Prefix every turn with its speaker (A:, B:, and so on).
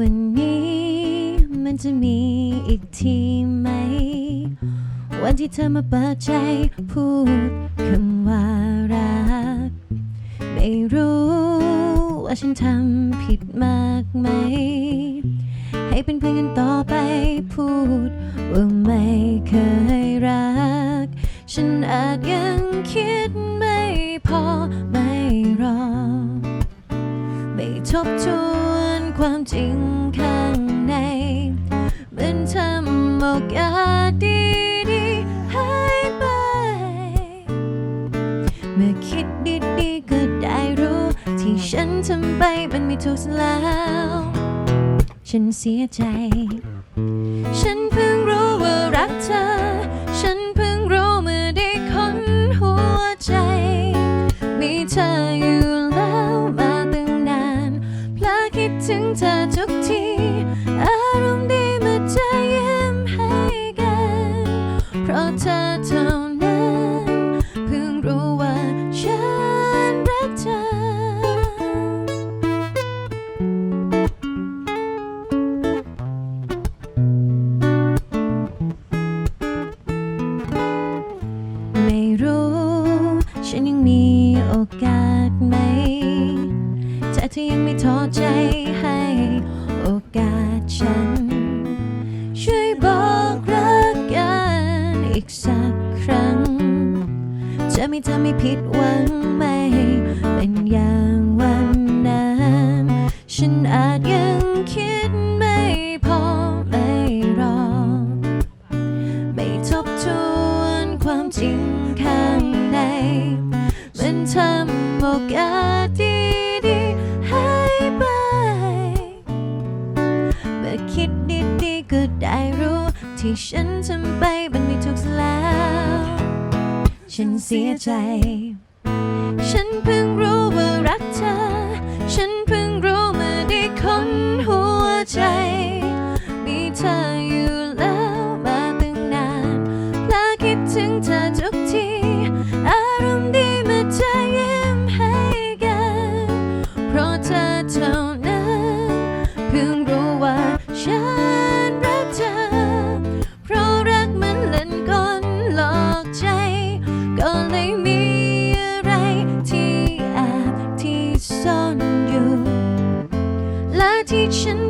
A: วันนี้มันจะมีอีกทีไหม วันที่เธอมาเปิดใจพูดคำว่ารัก ไม่รู้ว่าฉันทำผิดมากไหม ให้เป็นเพื่อนกันต่อไปพูดว่าไม่เคยรัก ฉันอาจยังคิดไม่พอไม่รอ ไม่ทบทวนความจริงข้างในเหมือนทำโอกาสดีๆหายไป เมื่อคิดดีๆก็ได้รู้ ที่ฉันทำไปมันไม่ถูกแล้ว ฉันเสียใจ ฉันเพิ่งรู้ว่ารักเธอ ฉันเพิ่งรู้เมื่อได้ค้นหัวใจ มีเธออยู่แล้วมาตั้งนานเพลอคิดถึงเธอทุกที รู้ ฉันยังมีโอกาสไหมแต่เธอยังไม่ท้อใจให้โอกาสฉัน ช่วยบอกรักกันอีกสักครั้ง จะไม่ทำให้ผิดหวังไม่เป็นอย่าง มันทำโอกาสดีๆหายไปเมื่อคิดดีๆก็ได้รู้ ที่ฉันทำไปมันไม่ถูกแล้ว ฉันเสียใจ ฉันเพิ่งรู้ว่า แ